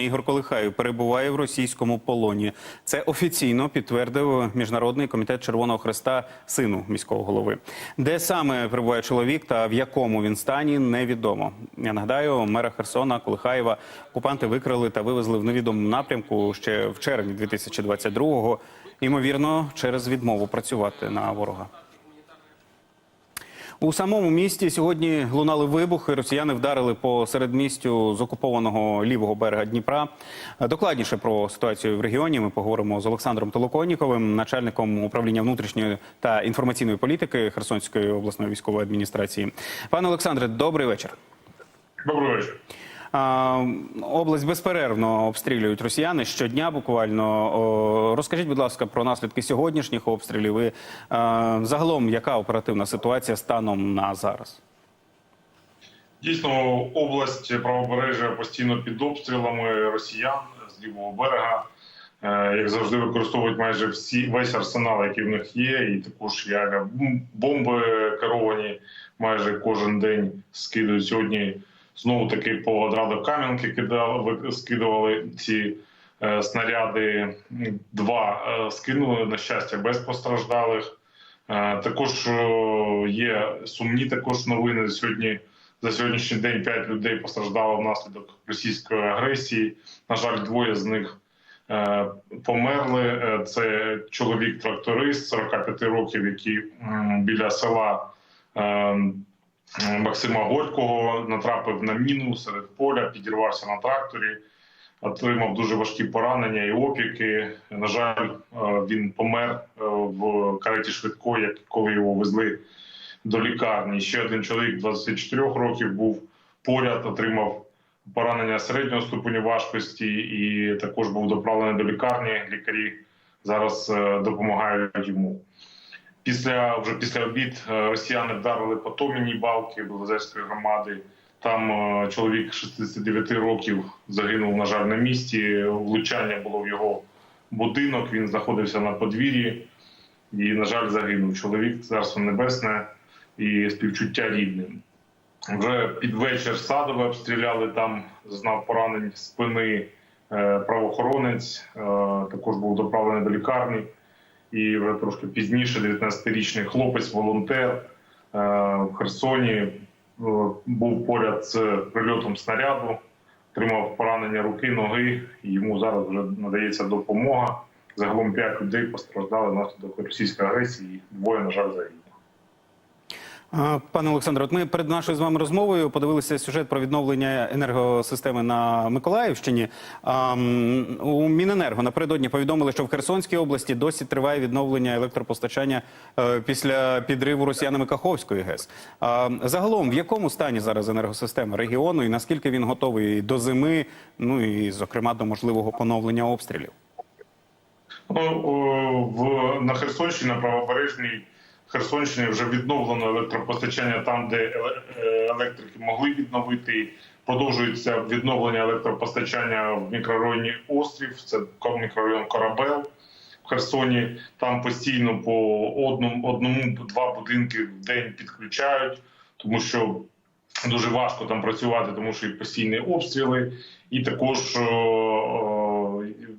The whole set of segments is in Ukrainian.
Ігор Колихаєв перебуває в російському полоні. Це офіційно підтвердив міжнародний комітет Червоного Хреста сину міського голови. Де саме перебуває чоловік та в якому він стані, невідомо. Я нагадаю, мера Херсона Колихаєва окупанти викрили та вивезли в невідомому напрямку ще в червні 2022-го, ймовірно, через відмову працювати на ворога. У самому місті сьогодні лунали вибухи. Росіяни вдарили по середмістю з окупованого лівого берега Дніпра. Докладніше про ситуацію в регіоні ми поговоримо з Олександром Толоконніковим, начальником управління внутрішньої та інформаційної політики Херсонської обласної військової адміністрації. Пане Олександре, добрий вечір. Добрий вечір. Область безперервно обстрілюють росіяни щодня. Буквально розкажіть, будь ласка, про наслідки сьогоднішніх обстрілів. І загалом, яка оперативна ситуація станом на зараз? Дійсно, область правобережжя постійно під обстрілами росіян з лівого берега. Е, Як завжди, використовують майже всі весь арсенал, який в них є, і також як бомби керовані майже кожен день скидують сьогодні. Знову таки по Градах Кам'янки кидали, скидували ці е, снаряди. Два е, скинули на щастя без постраждалих. Е, також е, є сумні також новини сьогодні. За сьогоднішній день п'ять людей постраждало внаслідок російської агресії. На жаль, двоє з них е, померли. Е, Це чоловік-тракторист 45 років, який м, біля села е, Максима Горького натрапив на міну серед поля, підірвався на тракторі, отримав дуже важкі поранення і опіки. На жаль, е, він помер е, в кареті швидкої, як- коли його везли до лікарні. Ще один чоловік 24 років був поряд, отримав поранення середнього ступеню важкості і також був доправлений до лікарні. Лікарі зараз е, допомагають йому. Після вже після обід е, росіяни вдарили по Томіній балки Білозерської громади. Там е, чоловік 69 років загинув, на жаль, на місці. Влучання було в його будинок. Він знаходився на подвір'ї і, на жаль, загинув. Чоловік царство небесне і співчуття рідним. Вже під вечір садове обстріляли там, зазнав поранень спини е, правоохоронець. Також був доправлений до лікарні. І вже трошки пізніше 19-річний хлопець, волонтер е, в Херсоні е, був поряд з прильотом снаряду, отримав поранення руки, ноги. Йому зараз вже надається допомога. Загалом 5 людей постраждали внаслідок російської агресії. Двоє, на жаль, загинули. Пане Олександре, от ми перед нашою з вами розмовою подивилися сюжет про відновлення енергосистеми на Миколаївщині. У Міненерго напередодні повідомили, що в Херсонській області досі триває відновлення електропостачання е, після підриву росіянами Каховської ГЕС. Загалом, в якому стані зараз енергосистема регіону і наскільки він готовий до зими, ну і зокрема до можливого поновлення обстрілів? Ну, в на Херсонщині, на правобережній Херсонщині вже відновлено електропостачання там, де е, електрики могли відновити. Продовжується відновлення електропостачання в мікрорайоні Острів, це мікрорайон Корабел в Херсоні. Там постійно по одному, одному два будинки в день підключають, тому що дуже важко там працювати, тому що і постійні обстріли, і також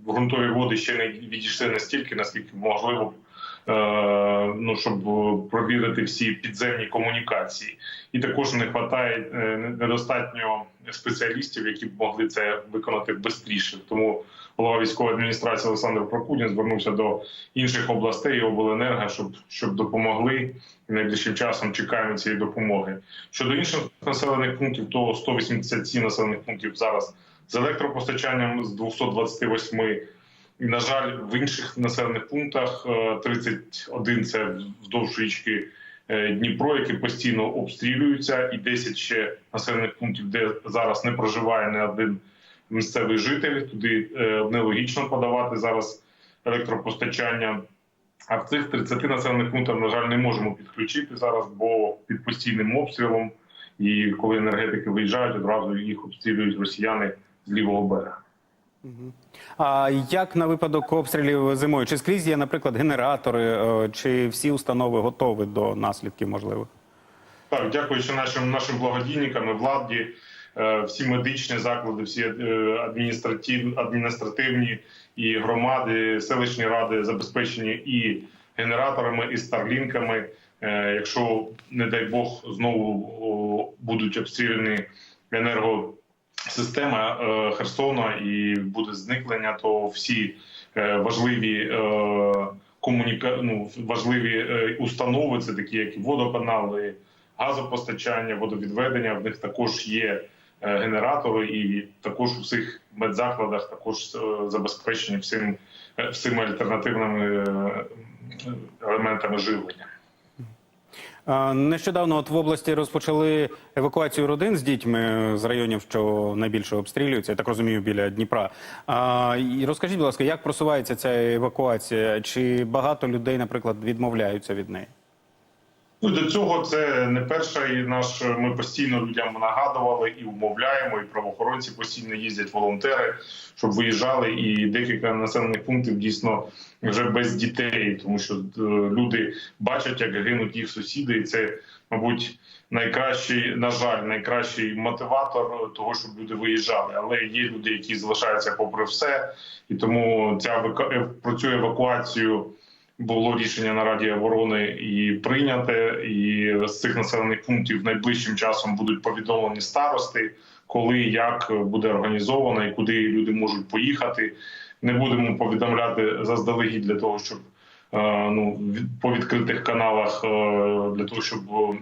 ґрунтові води ще не відійшли настільки, наскільки можливо. Е, Ну, щоб провірити всі підземні комунікації, і також не вистачає недостатньо спеціалістів, які б могли це виконати швидше. Тому голова військової адміністрації Олександр Прокудін звернувся до інших областей і обленерго, щоб щоб допомогли. Найближчим часом чекаємо цієї допомоги. Щодо інших населених пунктів, то 187 населених пунктів зараз з електропостачанням з 228. І, на жаль, в інших населених пунктах е, 31 – це вздовж річки е, Дніпро, які постійно обстрілюються, і 10 ще населених пунктів, де зараз не проживає не один місцевий житель. Туди е, нелогічно подавати зараз електропостачання. А в цих 30 населених пунктах, на жаль, не можемо підключити зараз, бо під постійним обстрілом. І коли енергетики виїжджають, одразу їх обстрілюють росіяни з лівого берега. А як на випадок обстрілів зимою? Чи скрізь є, наприклад, генератори, е, чи всі установи готові до наслідків можливих? Так, дякуючи нашим нашим благодійникам владі, е, всі медичні заклади, всі е, адміністративні, адміністративні і громади, селищні ради забезпечені і генераторами, і старлінками. Якщо, не дай Бог, знову будуть обстріляні енергосистема е, Херсона і буде зникнення, то всі е, важливі е, комуніка... ну, важливі установи, це такі, як водоканали, газопостачання, водовідведення. В них також є генератори, і також у всіх медзакладах також забезпечені всім, всіми альтернативними елементами живлення. Нещодавно от в області розпочали евакуацію родин з дітьми з районів, що найбільше обстрілюються, я так розумію, біля Дніпра. А, і розкажіть, будь ласка, як просувається ця евакуація? Чи багато людей, наприклад, відмовляються від неї? Ну, до цього це не перший наш. Ми постійно людям нагадували і умовляємо, і правоохоронці постійно їздять волонтери, щоб виїжджали. І декілька населених пунктів дійсно вже без дітей, тому що е, люди бачать, як гинуть їх сусіди, і це, мабуть, найкращий, на жаль, найкращий мотиватор того, щоб люди виїжджали. Але є люди, які залишаються попри все, і тому ця еваку- про цю евакуацію було рішення на Раді оборони і прийняте. І з цих населених пунктів найближчим часом будуть повідомлені старости, коли як буде організовано і куди люди можуть поїхати. Не будемо повідомляти заздалегідь для того, щоб е, ну по відкритих каналах е, для того, щоб е,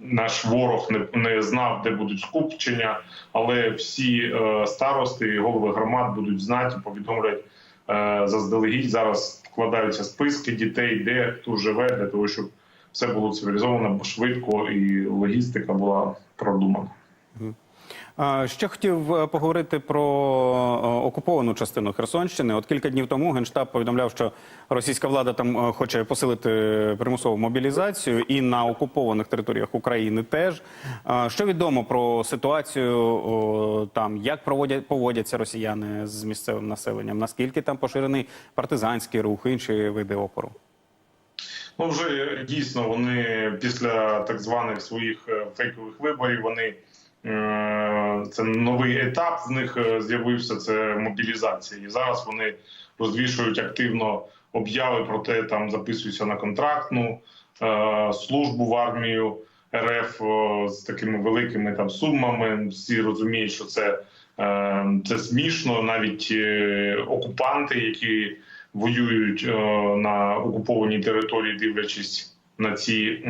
наш ворог не, не знав, де будуть скупчення, але всі старости і голови громад будуть знати, повідомлять заздалегідь. Зараз вкладаються списки дітей, де хто живе, для того, щоб все було цивілізовано, швидко і логістика була продумана. Ще хотів е, поговорити про е, окуповану частину Херсонщини. От кілька днів тому Генштаб повідомляв, що російська влада там е, хоче посилити примусову мобілізацію і на окупованих територіях України теж. Що відомо про ситуацію там? Як проводять поводяться росіяни з місцевим населенням? Наскільки там поширений партизанський рух, інші види опору? Ну вже дійсно вони після так званих своїх фейкових виборів вони. Е, Це новий етап в них е, з'явився. Це мобілізація, і зараз вони розвішують активно обяви про те, там записуються на контрактну е, службу в армію РФ з такими великими там сумами. Всі розуміють, що це, це смішно. Навіть окупанти, які воюють на окупованій території, дивлячись на ці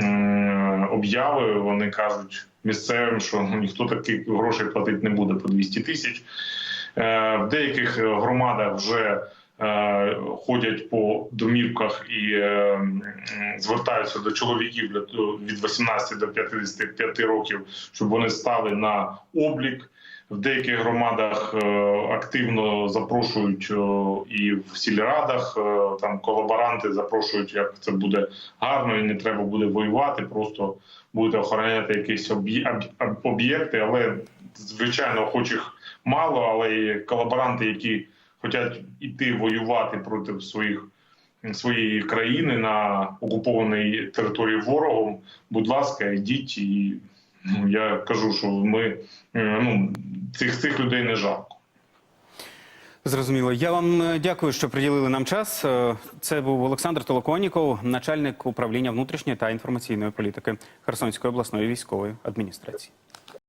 обяви, вони кажуть місцевим, що ну, ніхто таких грошей платити не буде по 200 тисяч. Е, В деяких громадах вже е, ходять по домівках і е, звертаються до чоловіків від 18 до 55 років, щоб вони стали на облік. В деяких громадах е, активно запрошують е, і в сільрадах. е, Там колаборанти запрошують, як це буде гарно, і не треба буде воювати. Просто будете охороняти якісь об'є- об- об- об'єкти. Але звичайно, охочих мало, але є колаборанти, які хочуть іти воювати проти своїх. Своєї країни на окупованій території ворогом, будь ласка, йдіть і Ну, я кажу, що ми ну цих цих людей не жалко. Зрозуміло. Я вам е, дякую, що приділили нам час. Е, Це був Олександр Толоконіков, начальник управління внутрішньої та інформаційної політики Херсонської обласної військової адміністрації.